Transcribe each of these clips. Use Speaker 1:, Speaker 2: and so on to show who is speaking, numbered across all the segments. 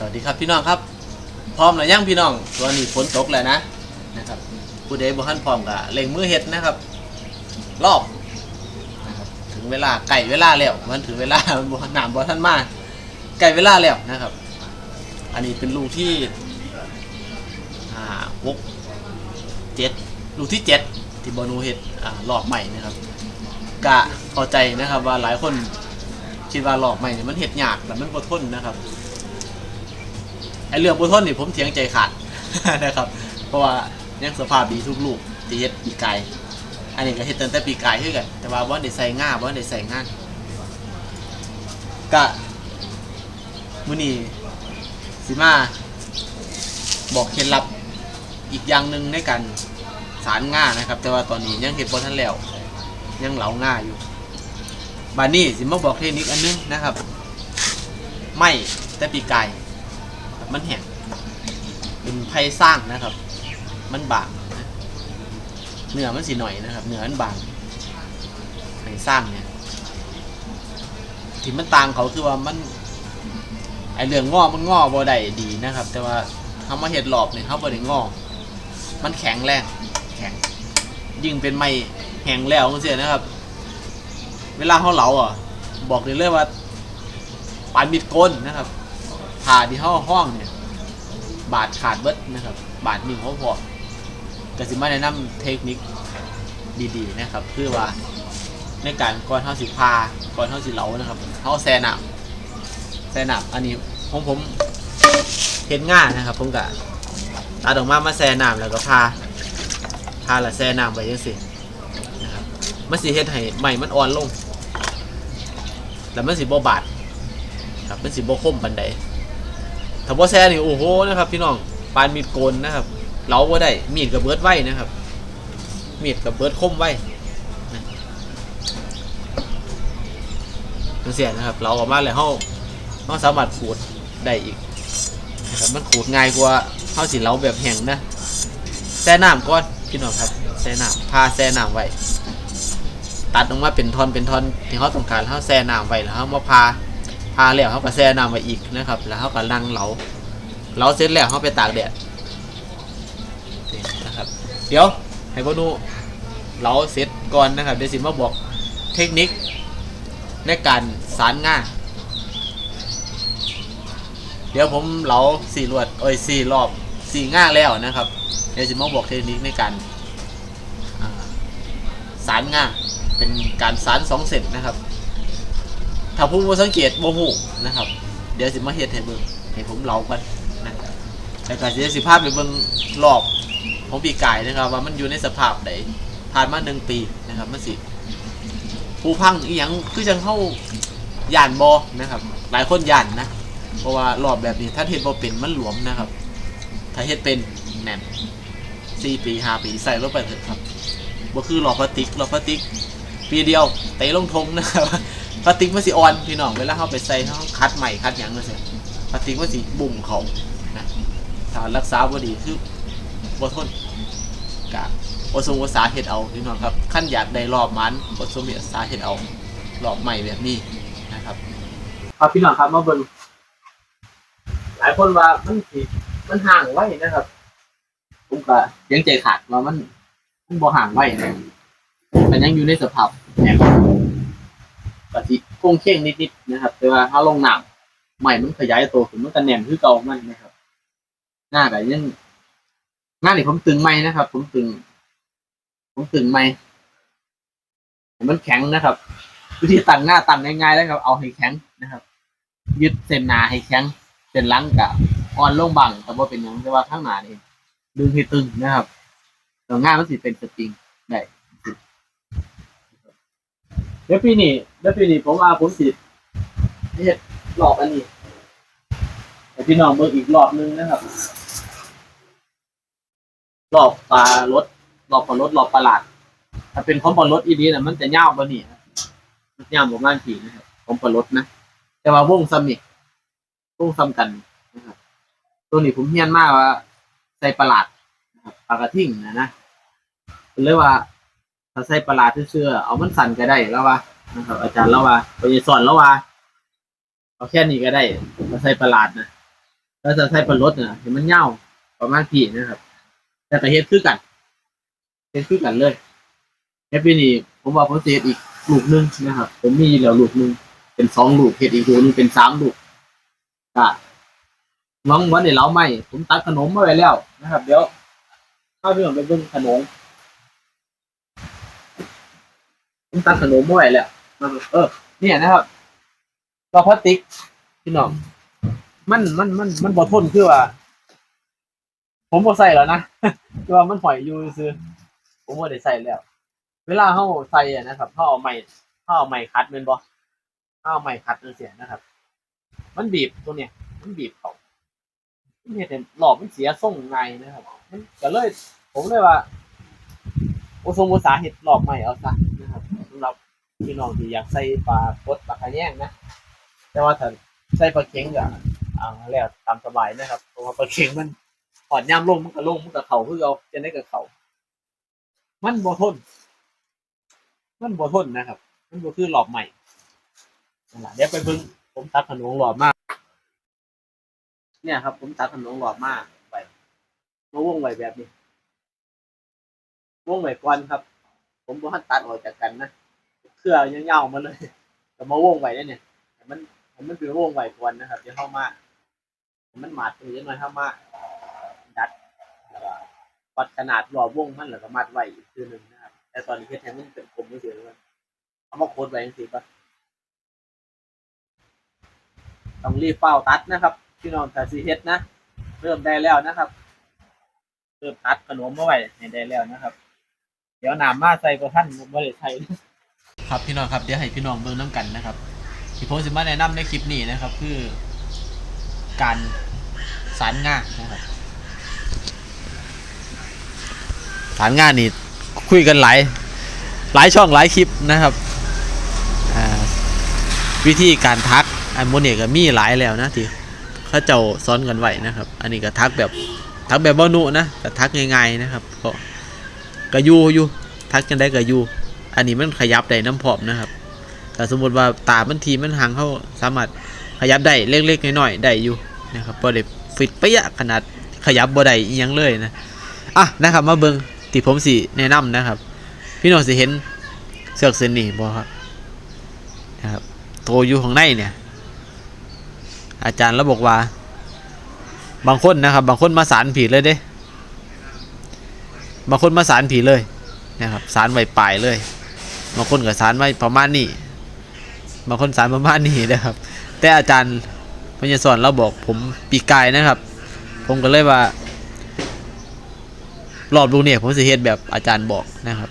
Speaker 1: สวัสดีครับพี่น้องครับ พร้อมหรือยังพี่น้องตอนนี้ฝนตกแล้วนะนะครับผู้ใดบ่ทันพร้อมก็เล่งมือเฮ็ดนะครับ รอบนะครับถึงเวลาไก่เวลาแล้วมันถึงเวลาบ่น้ำบ่ทันมาไก่เวลาแล้วนะครับ อันนี้เป็นลูกที่อ่าหกเจ็ดลูกที่เจ็ดที่บอนูเฮ็ดอ่ารอบใหม่นะครับกะเข้าใจนะครับว่าหลายคนคิดว่ารอบใหม่เนี่ยมันเฮ็ดยากแต่มันบ่ทนนะครับ ไอเรื่องบุทนนี่ผมเถียงใจขาด นะครับ เพราะว่ายังสภาพดีทุกลูกที่เฮ็ดปีกายอันนี้ก็เฮ็ดตั้งแต่ปีกายคือกัน แต่ว่าบ่ได้ใส่ง่าบ่ได้ใส่ง่าก็มื้อนี้สิมาบอกเคล็ดลับอีกอย่างหนึ่งในการสารง่านะครับ แต่ว่าตอนนี้ยังเฮ็ดบ่ทันแล้ว ยังเหลาง่าอยู่บาดนี้สิมาบอกเทคนิคอันนึงนะครับ ไม่แต่ปีกาย มันแห้งเป็นไผ่สร้างนะครับ มันบางนะเนื้อมันสีหน่อยนะครับเนื้อมันบางไผ่สร้างเนี่ยที่มันต่างเขาคือว่ามันไอเรื่องงอมันงอบ่ได้ดีนะครับ แต่ว่าทำมาเห็ดหลอบเนี่ยเขาบ่ได้งอมันแข็งแรงแข็งยิ่งเป็นไม้แห้งแล้วจังซี่นะครับ เวลาเขาเหลาอะ บอกเลยเลยว่าปานมิดก้นนะครับ ผ่าที่ห้องห้องเนี่ย บาดขาดเบิดนะครับ บาดนิ่งเขาพอกสิมาแนะนำเทคนิคดีๆนะครับเพื่อว่าในการก่อนเท้าสิพาก่อนเท้าสิเหลานะครับเท้าแซนับแซนับอันนี้ของผมเห็นง่ายนะครับ ผมกะตัดออกมามาแซนับแล้วก็พาพาละแซนับไว้ยังสินะครับมันสิเฮ็ดให้ใหม่มันอ่อนลง แล้วมันสิบ่บาดครับเป็นสีโบคมบันได ถ้าบ่แซ่นี่โอ้โหนะครับพี่น้องปานมีดโกนนะครับเราบ่ได้มีดกับเบิร์ดไว้นะครับมีดกับเบิร์ดคมไว้นะจังเสียนะครับ เราออกมาแล้วเฮาเฮาสามารถขูดได้อีกนะครับมันขูดง่ายกว่าเฮาสิเราแบบแห้งนะแช่น้ำก่อนพี่น้องครับแช่น้ำพาแช่น้ำไว้ตัดออกมาเป็นท่อนเป็นท่อนที่เขาต้องการเขาแช่น้ำไว้แล้วเขามาพา พาแล้วเขาก็แช่น้ำไว้อีกนะครับ แล้วเขาก็ลังเหลาเหลาเสร็จแล้วเขาไปตากแดดนะครับ เดี๋ยวให้พ่อนูเหลาเสร็จก่อนนะครับเดี๋ยวสิมาบอกเทคนิคในการสารง่าเดี๋ยวผมเหลาสี่รวดเอ้ยสี่รอบสี่ง่าแล้วนะครับ เดี๋ยวสิมาบอกเทคนิคในการสารง่าเป็นการสารสองเซนนะครับ ถ้าผู้บ่สังเกตบ่ฮู้นะครับ เดี๋ยวสิมาเฮ็ดให้เบิ่งให้ผมเล่ากันนะแล้วก็สิได้สิพาไปเบิ่งรอบของปีกายนะครับ ว่ามันอยู่ในสภาพใดผ่านมาหนึ่งปีนะครับมันสิผู้พังอีหยังคือจังเข้าย่านบ่นะครับ หลายคนย่านนะ เพราะว่ารอบแบบนี้ถ้าเฮ็ดบ่เป็นมันหลวมนะครับ ถ้าเฮ็ดเป็นแน่น4ปี5ปีใส่ลงไปเถอะครับบ่คือหลอดพลาสติกหลอดพลาสติก ปีเดียวเตะลงทงนะครับ พลาสติกมันสิอ่อนพี่น้องเวลาเขาไปใส่เขาคัดใหม่คัดยังเลยสิพลาสติกมันสิบุ่มเขานะถ้ารักษาบ่ดีคือบ่ทนกะอสมอสาเฮ็ดเอาพี่น้องครับขั้นอยากได้รอบมันอสมอสาเฮ็ดเอารอบใหม่แบบนี้นะครับครับพี่น้องครับมาเบิ่งหลายคนว่ามันสิมันห่างไว้นะครับผมก็ยังใจขาดว่ามันมันบ่ห่างไว้นะมันยังอยู่ในสภาพแข็ง กะทิคงเข่งนิดๆนะครับ แต่ว่าถ้าลงหน้ำใหม่มันขยายตัวขึ้นมันก็แน่นคือเก่ามันนะครับ หน้าแบบยังหน้านี่ผมตึงไม่นะครับ ผมตึง ผมตึงไม่ให้มันแข็งนะครับ วิธีตั้งหน้าตั้งง่ายๆแล้วครับเอาให้แข็งนะครับ ยึดเส้นหนาให้แข็งเส้นหลังกับอ่อนลงบังแต่ว่าเป็นหยังแต่ว่าข้างหน้านี่ดึงให้ตึงนะครับแล้วง่ายมันสิเป็นสปริงได้ เดี๋ยวปีนี้เดี๋ยวปีนี้ผมว่าผมสิเฮ็ดรอบอันนี้แต่พี่น้องเบิ่งอีกรอบนึงนะครับ รอบปลารถรอบปลารถรอบประหลาด ถ้าเป็นของปลารถอีนี้น่ะมันจะยาวกว่นี้นะมันยาวประมาณกี่นะครับของปลารถนะ แต่ว่าวงซ้ำนี่วงซ้ำกันนะครับ ตัวนี้ผมเฮียนมากว่าใส่ประหลาดนะครับปลากระทิ่งนะนะเป็นเลยว่า ถ้าใส่ปลาเชื่อๆเอามันสั่นก็ได้แล้วว่านะครับ อาจารย์แล้วว่าไปสอนแล้วว่าเอาแค่นี้ก็ได้มาใส่ปลาร้านะแล้วจะใช้ปลารถเนี่ยเห็นมันเน่าวประมาณพี่นะครับ แต่ก็เฮ็ดคือกันเฮ็ดคือกันเลยเฮ็ดปีนี้ผมว่าผมสิเฮ็ดอีกลูกนึงนะครับ ผมมีแล้วลูกนึงเป็นสองลูกเฮ็ดอีกลูกนึงเป็นสามลูกก็น้องวันนี้เราไม่ผมตัดขนมมาไว้แล้วนะครับ เดี๋ยวข้าพี่ผมไปเบิ่งขนม ผมตัดขนมมาไว้แล้วเออ เนี่ยนะครับเราพลาสติกพี่น้องมันมันมันมันบ่ทนคือว่า ผมบ่ใส่แล้วนะคือว่ามันหอยอยู่ซื้อผมบ่ได้ใส่แล้ว เวลาเฮาใส่อะนะครับเฮาเอาไม้เฮาเอาไม้คัดแม่นบ่เฮาเอาไม้คัดจังซี่นะครับ มันบีบตัวเนี้ยมันบีบเขามันเฮ็ดให้หลอบมันเสียทรงง่ายนะครับ มันก็เลย ผมเลยว่าโอทรงภาษาเฮ็ดหลอบใหม่เอาซะนะครับ พี่น้องที่อยากใส่ปลากดปลาขะแยงนะ แต่ว่าถ้าใส่ปลาเค็งก็อ่าแล้วตามสบายนะครับเพราะว่าปลาเค็งมันถอดย่ามลงมันก็ลงมันก็เข่าคือเอาจะได้กับเข่ามันบ่ทน มันบ่ทนนะครับ มันบ่คือหลอบใหม่นั่นล่ะเดี๋ยวไปบิ่งผมตัดขนมหลอบมาก เนี่ยครับ ผมตัดขนมหลอบมากไปมาวงไว้แบบนี้วงไว้ก่อนครับ ผมบ่ทันตัดออกจากกันนะ เครือยาวๆมาเลยแต่มาวงไว้ได้เนี่ยมันมันเป็นวงไว้ก่อนนะครับจะเข้ามามันหมาดตรงนี้หน่อยเข้ามาดัดแล้วก็วัดขนาดรอบวงมันแล้วก็มัดไว้อีกทีหนึ่งนะครับแต่ตอนนี้เฮ็ดให้มันเป็นกลมไม่เสียเลยเอามาโคดไว้จังซี่ก่อนต้องรีบเฝ้าตัดนะครับพี่น้องถ้าสิเฮ็ดนะเริ่มได้แล้วนะครับเริ่มตัดขนมมาไว้ให้ได้แล้วนะครับ เดี๋ยวหน้ำมาใส่ประทันบ่ได้ใส่ ครับพี่น้องครับเดี๋ยวให้พี่น้องเบิ่งน้ำกันนะครับที่ผมสิมาแนะนำในคลิปนี้นะครับ คือ การสารงานะครับสารงานนี่คุยกันหลายหลายช่องหลายคลิปนะครับวิธีการทักอันโมเนก็มีหลายแล้วนะที่เขาเจ้าสอนกันไว้นะครับ อันนี้ก็ทักแบบทักแบบบ่นุนะแต่ทักง่ายๆนะครับ ก็ก็อยู่อยู่ทักกันได้ก็อยู่ อันนี้มันขยับได้น้ำพร้อมนะครับแต่สมมติว่าตามันทีมันหางเขาสามารถขยับได้เล็กๆน้อยๆได้อยู่นะครับบ่ได้ฟิตเปี้ยขนาดขยับบ่ได้อีหยังเลยนะอะนะครับมาเบิงที่ผมสิแนะนำนะครับ พี่น้องสิเห็นเสือกเส้นนี้บ่ครับนะครับโตอยู่ข้างในเนี่ย อาจารย์ราบอกว่า บางคนนะครับ บางคนมาสารผีเลยเด้ บางคนมาสารผีเลยนะครับสารไว้ปลายเลย บางคนก็สารไว้ประมาณนี้บางคนสารประมาณนี้นะครับ แต่อาจารย์พญสอนเราบอกผมปีกายนะครับ ผมก็เลยว่ารอบลูกเนี่ยผมสิเฮ็ดแบบอาจารย์บอกนะครับ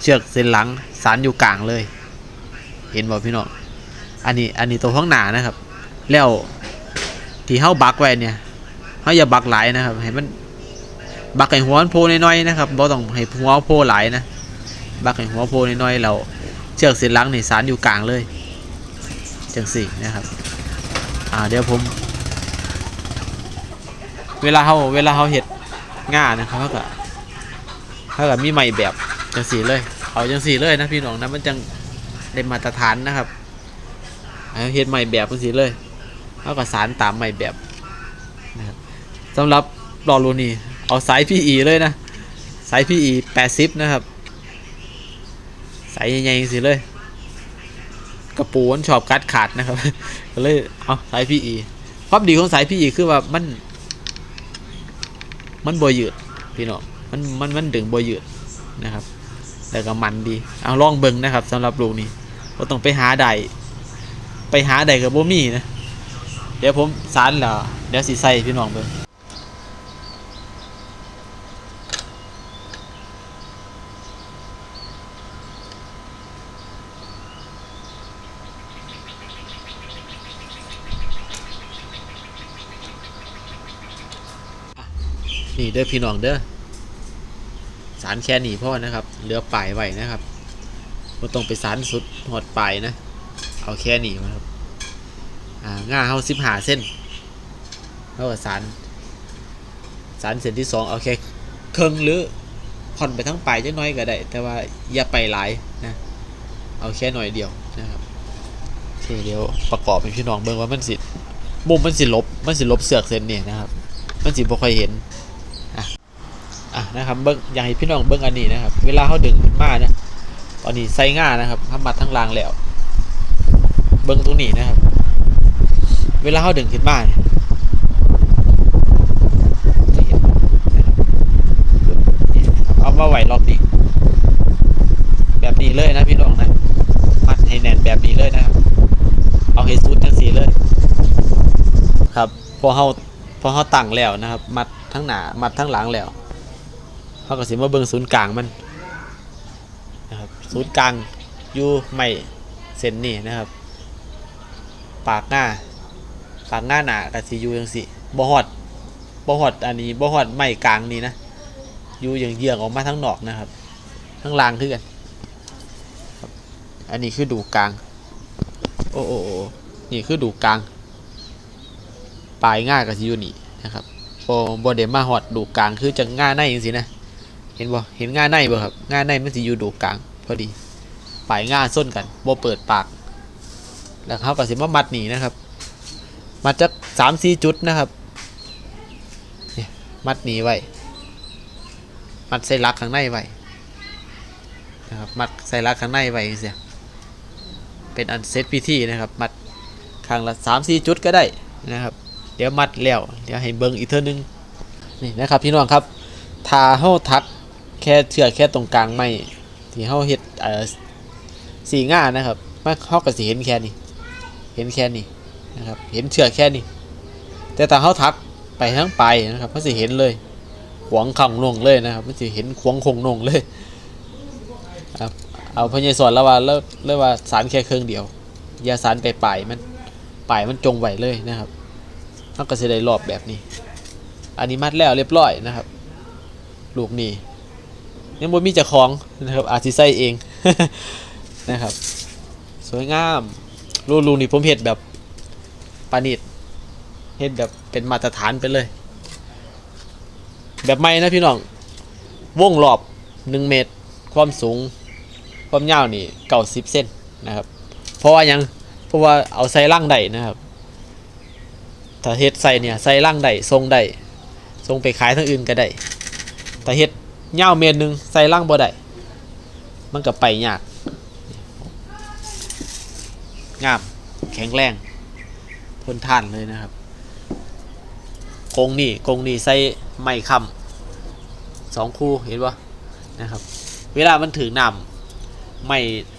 Speaker 1: เชือกเส้นหลังสารอยู่กลางเลย เห็นบ่พี่น้องอันนี้อันนี้ตัวข้างหน้านะครับ แล้วที่เฮาบักไว้เนี่ยเฮาอย่าบักหลายนะครับให้มันบักให้หัวมันโผล่น้อยๆนะครับบ่ต้องให้หัวโผล่หลายนะ บักให้หัวโผล่น้อยๆแล้วเชือกเส้นหลังนี่สารอยู่กลางเลยจังสี่นะครับอ่าเดี๋ยวผม เวลาเฮาเวลาเฮาเฮ็ดง่านะครับเฮาก็เฮาก็มีไม้แบบจังสี่เลย เอาจังสี่เลยนะพี่น้องนะมันจังได้มาตรฐานนะครับเอาเฮ็ดใหม่แบบจังซี่เลยเอาก็สารตามใหม่แบบนะครับสำหรับรอรูนี่เอาสาย PE เลยนะสาย PE 80นะครับ สายใหญ่ๆจังซี่เลย กระปูนชอบกัดขาดนะครับ ก็เลยเอาสาย PE ความดีของสาย PE คือว่ามัน มันบ่ยืดพี่น้องมันมันมันดึงบ่ยืดนะครับแล้วก็มันดี เอาลองเบิ่งนะครับสำหรับลูกนี้บ่ต้องไปหาใดไปหาใดกับบ่มีนะ เดี๋ยวผมสารแล้วเดี๋ยวสิใส่พี่น้องเบิ่ง นี่เด้อพี่น้องเด้อสารแค่นี้พ่อนะครับเหลือปลายไว้นะครับบ่ต้องไปสารสุดหอดปลายนะ เอาแค่นี้มาครับอ่าง่าเฮาสิบหาเส้นเท่ากับสารสารเส้นที่สองเอาแค่ครึ่งหรือผ่อนไปทั้งปลายจักหน้อยก็ได้ แต่ว่าอย่าไปหลายนะเอาแค่หน่อยเดียวนะครับโอเคเดี๋ยวประกอบให้พี่น้องเบิ่งว่ามันสิมุมมันสิลบมันสิลบเสือกเส้นนี่นะครับ มันสิบ่ค่อยเห็น นะครับเบิ้งอย่ากให้พี่น้องเบิ้งอันนี้นะครับ เวลาเขาดึงขึ้นมาเนี่ยตอนนี้ใส่ง่านะครับทำมัดทั้งรางแล้ว เบิ้งตรงนี้นะครับ เวลาเขาดึงขึ้นมาเนี่ยเห็นนะครับนี่นะครับเอามาไหวรอบนี้แบบนี้เลยนะพี่น้องนะมัดให้แน่นแบบนี้เลยนะครับ เอาให้สุดทั้งสีเลย ครับพอเฮาพอเฮาตั้งแล้วนะครับ มัดทั้งหนามัดทั้งหลังแล้ว เฮาก็สิมาเบิ่งศูนย์กลางมันนะครับศูนย์กลางอยู่ไม่เส้นนี่นะครับ ปากหน้าปากหน้าหนาก็สิอยู่จังซี่บ่ฮอดบ่ฮอดอันนี้บ่ฮอดไม่กลางนี่นะอยู่เยื้องออกมาทั้งนอกนะครับ ทั้งล่างคือกันอันนี้คือดูกลาง โอ้โอ้นี่คือดูกลาง ปลายง่ากับซิอยูนี่นะครับโอ้บอเดมาฮอดดูกลางคือจะง่าในจริงๆนะ เห็นบ่เห็นง่าในบ่ครับง่าในมันสิอยู่ดูกลาง พอดีปลายง่าส้นกันบ่เปิดปาก แล้วเขาก็สิมามัดหนีนะครับ มัดจักสามสี่จุดนะครับเนี่ยมัดหนีไว้ มัดใส่ลักข้างในไว้นะครับมัดใส่ลักข้างในไว้เสียเป็นอันเซตพิธีนะครับ มัดข้างละสามสี่จุดก็ได้นะครับ เดี๋ยวมัดแล้ว เดี๋ยวให้เบิ้งอีกเท่านึงนี่นะครับพี่น้องครับทาเฮาทัก ค่เชือกแค่ตรงกลางไม่ที่เฮาเฮ็ดเอ่อสีง่านะครับมันเฮาก็สิเห็นแค่นี้ เห็นแค่นี้นะครับ เห็นเชือกแค่นี้ แต่ถ้าเฮาทักไปทั้งไปนะครับมันสิเห็นเลย ขวางขังลงเลยนะครับมันสิเห็นขวางคงลงเลยครับเอาพญายสอนแล้วว่าแล้วแล้วว่าสารแค่เครื่องเดียวอย่าสารไปปลายมันปลายมันจงไว้เลยนะครับมันก็จะได้รอบแบบนี้ อันนี้มัดแล้วเรียบร้อยนะครับ ลูกนี่ ยังบ่มีจ้าของนะครับอาจสิใส่เองนะครับ สวยงามรูลูนี่ผมเฮ็ดแบบปานิดเฮ็ดแบบเป็นมาตรฐานไปเลย แบบใหม่นะพี่น้องวงรอบ1เมตร ความสูง ความยาวนี่90เส้นนะครับ เพราะว่ายังเพราะว่าเอาใส่ล่างได้นะครับ ถ้าเฮ็ดใส่เนี่ยใส่ล่างได้ทรงได้ทรงไปขายทั้งอื่นก็ได้แต่เฮ็ด ยาเมตรหนึ่งใส่ล่างบ่ได้มันก็ไปยากงามแข็งแรงทนทานเลยนะครับกรงนี่กรงนี่ใส่ไม้ค้ำสองคู่เห็นปะนะครับ เวลามันถือนำไม้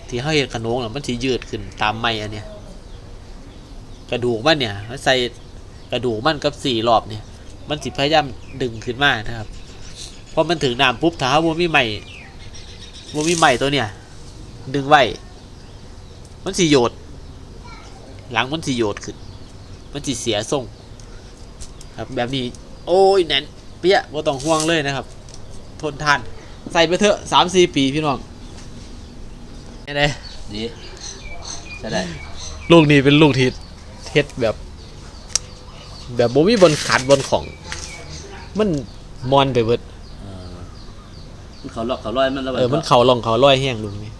Speaker 1: ที่เขาเห็นขนงน่ะมันสิยืดขึ้นตามไม้อันเนี้ยกระดูกมันเนี่ยมันใส่กระดูกมันกับสี่รอบเนี่ย มันสิพยายามดึงขึ้นมานะครับ อมันถึงน้ำปุ๊บถ้าว่ามีใหม่ว่ามีใหม่ตัวเนี่ย ดึงไว้ มันสิโยด หลังมันสิโยดขึ้น มันสิเสียทรง ครับแบบนี้ โอ้ยแน่นเปี้ยบ่ต้องห่วงเลยนะครับ ทนทาน ใส่ไปเถอะสามสี่ปีพี่น้องนี่เลย
Speaker 2: ดีใช่ได้
Speaker 1: ลูกนี้เป็นลูกที่เฮ็ดแบบ แบบบ่มีบนขาดบนของ มันมอนไปเบิด
Speaker 2: เออ มันเขาหลอกเขาลอยมันแล้ว
Speaker 1: เออมันเข่าลองเข่าร้อยแห้งลุงนี่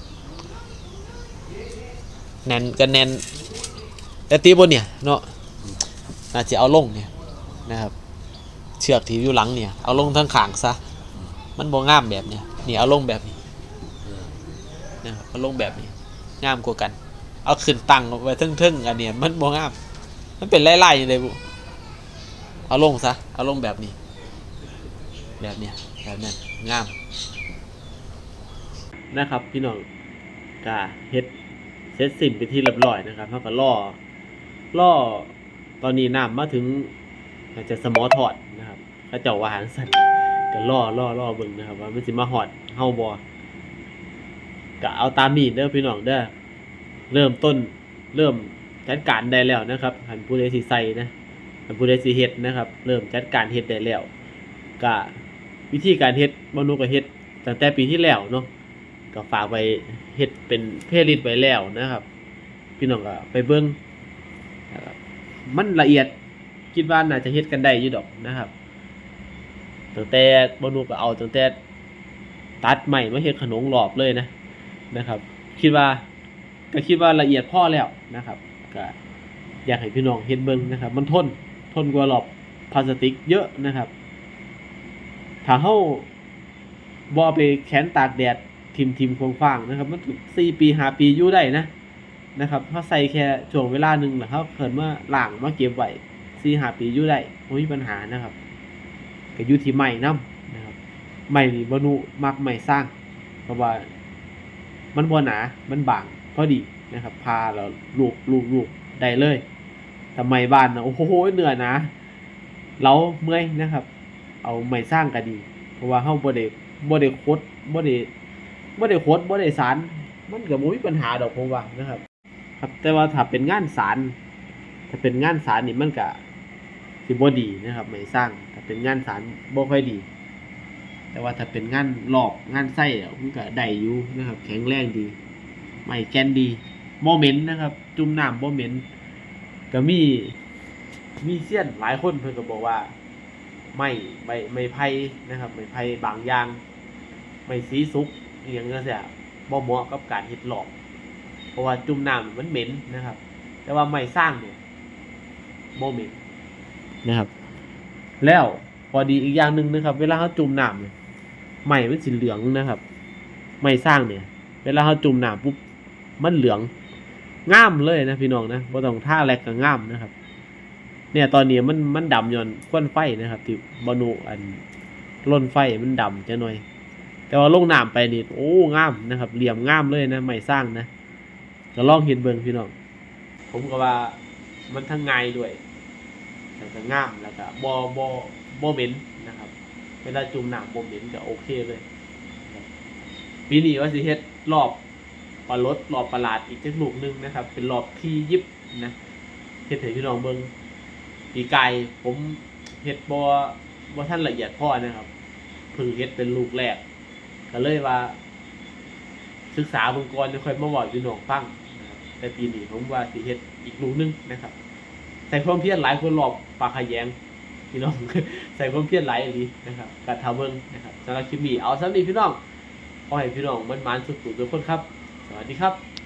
Speaker 1: แน่นก็แน่นแต่ตีบนเนี่ยเนาะน่าจะเอาลงเนี่ยนะครับ เชือกที่อยู่หลังเนี่ย เอาลงทั้งขางซะมันบ่งามแบบเนี่ยนี่เอาลงแบบนี้
Speaker 2: เนะ
Speaker 1: ครับเอาลงแบบนี้งามกว่ากัน เอาขึ้นตั้งไว้ทึ่งๆอันเนี่ยมันบ่งาม มันเป็นไล่ๆอยู่เลยบุเอาลงซะเอาลงแบบนี้ แบบเนี้ยแบบนั้นงาม นะครับ พี่น้องกาเฮ็ดเสร็จสิ้นไปที่เรียบร้อยนะครับเขาก็ล่อล่อตอนนี้น้ำมาถึงอาจจะสมอถอดนะครับก็เจ้าว่าหางสัตว์ก็ล่อล่อล่อเบิ่งนะครับ ว่ามันสิมาหอดเฮาบ่ก็เอาตามนี้เด้อพี่น้องเด้อเริ่มต้นเริ่มจัดการได้แล้วนะครับหันผู้ใดสิใส่นะหันผู้ใดสิเฮ็ดนะครับ เริ่มจัดการเฮ็ดได้แล้วก็วิธีการเฮ็ดบ่นุก็เฮ็ดตั้งแต่ปีที่แล้วเนาะ ก็ฝากไปเฮ็ดเป็นเพลย์ลิสต์ไว้แล้วนะครับ พี่น้องก็ไปเบิ่งนะครับมันละเอียดคิดว่าน่าจะเฮ็ดกันได้อยู่ดอกนะครับตั้งแต่บนูก็เอาตั้งแต่ตัดใหม่มาเฮ็ดขนมหลอบเลยนะนะครับ คิดว่าก็คิดว่าละเอียดพอแล้วนะครับก็อยากให้พี่น้องเห็นเบิ่งนะครับ มันทนทนกว่าหลอบพลาสติกเยอะนะครับ ถ้าเฮาบ่ไปแขนตากแดด ทิมทิมๆควางๆนะครับ มันสี่ปีหาปีอยู่ได้นะนะครับถ้าใส่แค่ช่วงเวลาหนึ่งแล้วเขาเกิดมาล้างมาเก็บไว้สี่หาปีอยู่ได้ไม่มีปัญหานะครับก็อยู่ที่ไม้นํนะครับไม้นี่บ่หนุมักไม้สร้าง เพราะว่ามันบ่หนา มันบางพอดีนะครับ พาเราลูกลูกลูกได้เลยแต่ไม้บ้านนะโอ้โหเหนื่อยนะเราเมื่อยนะครับ เอาไม้สร้างก็ดี เพราะว่าเฮาบ่ได้บ่ได้คดบ่ได้ บ่ได้คดบ่ได้สารมันก็บ่มีปัญหาดอกผมว่านะครับ ครับแต่ว่าถ้าเป็นงานสารถ้าเป็นงานสารนี่มันก็สิบ่ดีนะครับไม้สร้างถ้าเป็นงานสารบ่ค่อยดี แต่ว่าถ้าเป็นงานหลอกงานไส้มันก็ได้อยู่นะครับ แข็งแรงดีไม่แกนดีบ่เหม็นนะครับ จุ่มน้ำบ่เหม็นก็มีมีเสี้ยนหลายคนเพิ่นก็บอกว่า ไม่ไม่ไม่ไผ่นะครับ ไม่ไผ่บางอย่าง ไม่สีสุก อหย่างเงี้ยเสียบ่เหมาะกับการเฮ็ดหลอก เพราะว่าจุ่มน้ำมันเหม็นนะครับ แต่ว่าไม่สร้างเนี่ยบ่เหม็นนะครับ แล้วพอดีอีกอย่างหนึ่งนะครับ เวลาเขาจุ่มน้ำเนี่ยไม้มันสีเหลืองนะครับไม่สร้างเนี่ย เวลาเขาจุ่มน้ำปุ๊บมันเหลืองง่ามเลยนะพี่น้องนะบ่ต้องท่าแรกก็ง่ามนะครับ เนี่ยตอนนี้มันมันดำย้อนควันไฟนะครับที่บอนุอันล้นไฟมันดำจะหน่อย แต่ว่าลงน้ำไปนี่โอ้งามนะครับ เหลี่ยมงามเลยนะไม่สร้างนะก็ลองเห็นเบิ่งพี่น้องผมก็ว่ามันทั้งง่ายด้วยแล้วก็งามแล้วก็บ่บ่บ่เหม็นนะครับ เวลาจุ่มน้ำบ่เหม็นก็โอเคเลยปีนี้ว่าสิเฮ็ดรอบปลารถรอบประหลาดอีกจักลูกหนึงนะครับ เป็นรอบที่ยิบนะเฮ็ดให้พี่น้องเบิ่งปีไก่ผมเฮ็ดบ่บ่ท่านละเอียดพ่อนะครับพิ่งเฮ็ดเป็นลูกแรก ก็เลยว่า ศึกษาเบิ่งก่อนจะค่อยมาบอกพี่น้องฟังแต่ปีนี้ผมว่าสีเฮ็ดอีกลูกหนึงนะครับ ใส่ความเพียรหลายคนหลอกปากขยงพี่น้องใส่ความเพียรหลายอีหลีนะครับกัดทาเบิ่งนะครับสำหรับคลิปนี้เอาสำหรับพี่น้องขอให้พี่น้องมันมันสุดๆทุกคนครับ สวัสดีครับ